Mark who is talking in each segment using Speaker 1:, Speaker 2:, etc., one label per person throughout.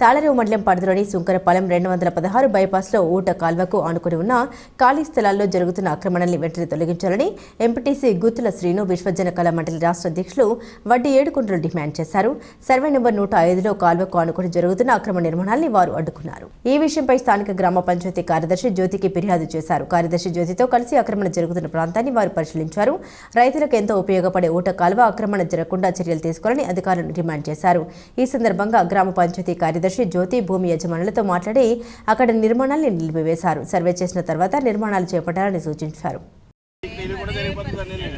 Speaker 1: తాళరేవు మండలం పరిధిలోని సుంకరపాలెం రెండు వందల పదహారు బైపాస్లో ఊట కాల్వకు ఆనుకుని ఉన్న ఖాళీ స్థలాల్లో జరుగుతున్న ఆక్రమణల్ని వెంటనే తొలగించాలని ఎంపీటీసీ గుత్తుల శ్రీను విశ్వజన కళా మండలి రాష్ట్ర అధ్యక్షులు వడ్డీ ఏడుకుంటలు డిమాండ్ చేశారు. సర్వే నెంబర్ నూట ఐదులో కాల్వకు ఆనుకుని జరుగుతున్న అక్రమ నిర్మాణాల్ని వారు అడ్డుకున్నారు. ఈ విషయంపై స్థానిక గ్రామ పంచాయతీ కార్యదర్శి జ్యోతికి ఫిర్యాదు చేశారు. కార్యదర్శి జ్యోతితో కలిసి ఆక్రమణ జరుగుతున్న ప్రాంతాన్ని వారు పరిశీలించారు. రైతులకు ఎంతో ఉపయోగపడే ఊట కాల్వ ఆక్రమణ జరగకుండా చర్యలు తీసుకోవాలని అధికారులను డిమాండ్ చేశారు. ఈ సందర్భంగా గ్రామ పంచాయతీ కార్యదర్శి జ్యోతి భూమి యజమానులతో మాట్లాడి అక్కడ నిర్మాణాల్ని నిలిపివేశారు సర్వే చేసిన తర్వాత నిర్మాణాలు చేపట్టాలని సూచించారు
Speaker 2: ఇది కూడా జరిగిపోతుందని నేను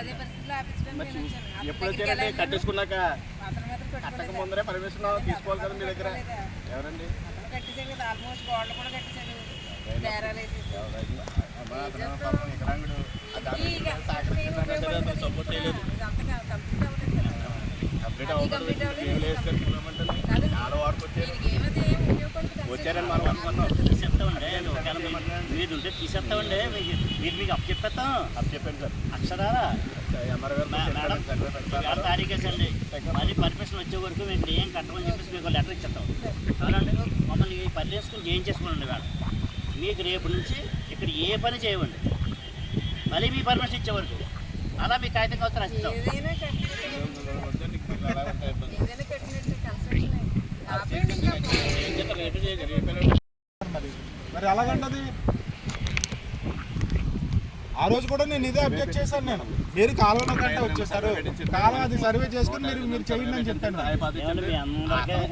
Speaker 3: అదే పరిస్థితుల్లో ఆపించడానికి నేను వచ్చాను.
Speaker 2: ఎప్పుడు వచ్చారంటే కట్టేసుకున్నాక
Speaker 3: అతను మాత్రం
Speaker 2: కట్టక
Speaker 3: పెట్టుకోలేదు.
Speaker 2: ముందరే పర్మిషన్ తీసుకోవాలి కదా మీ దగ్గర ఎవరండి
Speaker 3: అతను కట్టేసాడు కదా ఆల్మోస్ట్ గోడలు కూడా కట్టేసాడు బేరాలు వేసేసి
Speaker 2: అమ్మా, అతను పాపం వికలాంగుడు. ఆ దాని
Speaker 3: ఈ
Speaker 2: గురించి సహకరిస్తున్నానంటే అతను సపోర్ట్ చేయలేదు వచ్చారని మనం అనుకున్నాం.
Speaker 4: మీరు ఉంటే తీసేస్తామండి. మీకు మీరు మీకు అప్పు చెప్పేస్తాం.
Speaker 2: సార్ గారు
Speaker 4: మే- మేడం. తారీఖేసండి. మళ్ళీ పర్మిషన్ వచ్చే వరకు మేము ఏం కట్టమని చెప్పేసి మీకు లెటర్ ఇచ్చేస్తాం. అవునండి? మమ్మల్ని పరివేసుకుని చేయించేసుకోండి ఇవాళ మీకు రేపు నుంచి ఇక్కడ ఏ పని చేయవండి మళ్ళీ మీ పర్మిషన్ ఇచ్చే వరకు. అలా మీ కాగితం కావచ్చు
Speaker 2: మీకు.
Speaker 5: మరి ఎలాగంటది? ఆ రోజు కూడా నేను ఇదే అబ్జెక్ట్ చేశాను నేను. మీరు కాలువలో కంటే వచ్చేసారు. కాలువ అది సర్వే చేసుకుని మీరు మీరు చేయండి అని చెప్పాను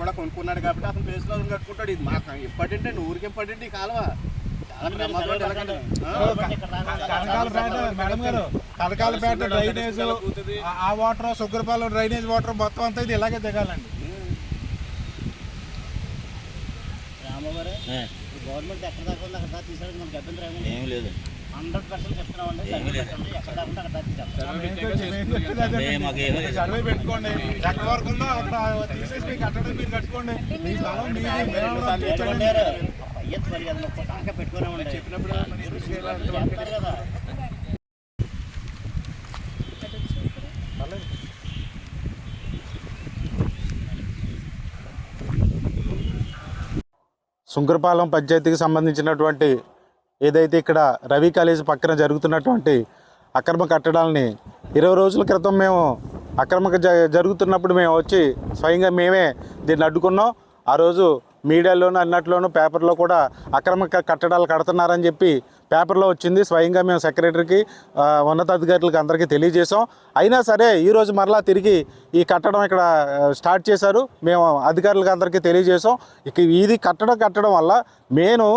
Speaker 2: కూడా కొనుక్కున్నాడు కాబట్టి అతను ప్లేస్లో అతను కట్టుకుంటాడు ఇది మాకు ఇంపార్టెంట్ అండి ఊరికి ఇంపార్టెంట్ ఈ కాలువ.
Speaker 5: మేడం గారు కనకాలపేట డ్రైనేజ్ ఆ- వాటర్ సుగ్రపాలెం డ్రైనేజ్ వాటర్ మొత్తం అంతా ఇది ఇలాగే దిగాలండి.
Speaker 4: రామగారు గవర్నమెంట్ ఎక్కడ దాకా ఉంది? అక్కడ దాకా తీసాడు మనకి అభ్యంతరం ఏముంది ఏం లేదు. Hundred percent చెప్తున్నామండి. సర్వే పెట్టండి. ఎక్కడ దాకా ఉంటే అక్కడ దాకా తీసేస్తాం.
Speaker 5: సర్వే పెట్టుకోండి. ఎక్కడ వరకు ఉందో అక్కడ తీసేసి మీకు కట్టడం మీరు కట్టుకోండి. మీ
Speaker 4: మరి మొక్క పెట్టుకునే ఉండే
Speaker 2: చెప్పినప్పుడు
Speaker 4: కదా
Speaker 5: పంచాయతీకి సంబంధించినటువంటి ఏదైతే ఇక్కడ రవి కాలేజీ పక్కన జరుగుతున్నటువంటి అక్రమ కట్టడాలని ఇరవై రోజుల క్రితం మేము అక్రమ జ జరుగుతున్నప్పుడు మేము వచ్చి స్వయంగా మేమే దీన్ని అడ్డుకున్నాం. ఆ రోజు మీడియాలోనూ అన్నట్లోనూ పేపర్లో కూడా అక్రమ కట్టడాలు కడుతున్నారని చెప్పి పేపర్లో వచ్చింది. స్వయంగా మేము సెక్రటరీకి ఉన్నతాధికారులకు అందరికీ తెలియజేశాం. అయినా సరే ఈరోజు మరలా తిరిగి ఈ కట్టడం ఇక్కడ స్టార్ట్ చేశారు. మేము అధికారులకు అందరికీ తెలియజేశాం. ఇక ఇది కట్టడం కట్టడం వల్ల నేను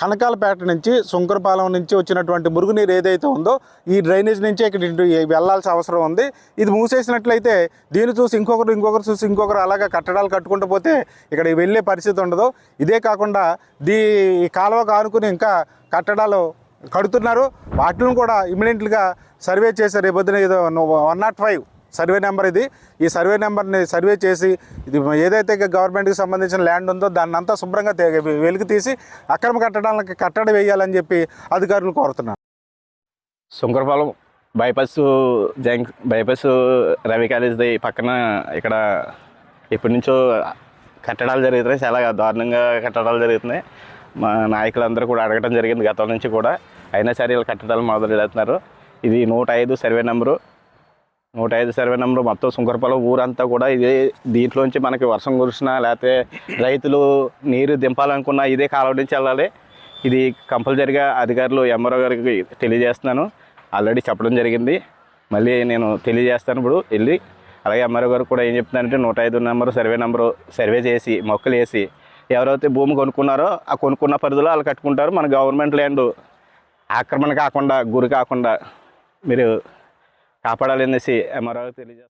Speaker 5: కనకాలపేట నుంచి శంకరపాలెం నుంచి వచ్చినటువంటి మురుగునీరు ఏదైతే ఉందో ఈ డ్రైనేజ్ నుంచే ఇక్కడ వెళ్ళాల్సిన వెళ్ళాల్సిన అవసరం ఉంది. ఇది మూసేసినట్లయితే దీన్ని చూసి ఇంకొకరు ఇంకొకరు చూసి ఇంకొకరు అలాగా కట్టడాలు కట్టుకుంటూ పోతే ఇక్కడ వెళ్ళే పరిస్థితి ఉండదు. ఇదే కాకుండా దీ కాలువకు ఆనుకుని ఇంకా కట్టడాలు కడుతున్నారు. వాటిని కూడా ఇమీడియట్గా సర్వే చేశారు. ఈ పొద్దున ఏదో one naught five survey number ఇది. ఈ సర్వే నెంబర్ని సర్వే చేసి ఇది ఏదైతే గవర్నమెంట్కి సంబంధించిన ల్యాండ్ ఉందో దాన్ని అంతా శుభ్రంగా వెలికి తీసి అక్రమ కట్టడానికి కట్టడి వేయాలని చెప్పి అధికారులు కోరుతున్నారు.
Speaker 6: శంకరపాలెం బైపాస్ జంక్ బైపాస్ రవి కాలేజ్ది పక్కన ఇక్కడ ఎప్పటి నుంచో కట్టడాలు జరుగుతున్నాయి. చాలా దారుణంగా కట్టడాలు జరుగుతున్నాయి. మా నాయకులందరూ కూడా అడగటం జరిగింది గతం నుంచి కూడా. అయినా సరే వీళ్ళు కట్టడాలు మొదలు పెడుతున్నారు ఇది నూట ఐదు సర్వే నెంబరు. నూట ఐదు సర్వే నెంబర్ మొత్తం సుంకరపాలెం ఊరంతా కూడా ఇదే దీంట్లోంచి మనకి వర్షం కురిసినా లేకపోతే రైతులు నీరు దింపాలనుకున్నా ఇదే కాలువ నుంచి వెళ్ళాలి. ఇది కంపల్సరిగా అధికారులు ఎంఆర్ఓ గారికి తెలియజేస్తున్నాను. ఆల్రెడీ చెప్పడం జరిగింది. మళ్ళీ నేను తెలియజేస్తాను ఇప్పుడు వెళ్ళి. అలాగే ఎంఆర్ఓ గారు కూడా ఏం చెప్తున్నారంటే నూట ఐదు నెంబరు సర్వే నెంబరు సర్వే చేసి మొక్కలు వేసి ఎవరైతే భూమి కొనుక్కున్నారో ఆ కొనుక్కున్న పరిధిలో వాళ్ళు కట్టుకుంటారు. మన గవర్నమెంట్ ల్యాండ్ ఆక్రమణ కాకుండా గురి కాకుండా మీరు కాపాడాలనేసి ఎంఆర్ఓ తెలియజేస్తారు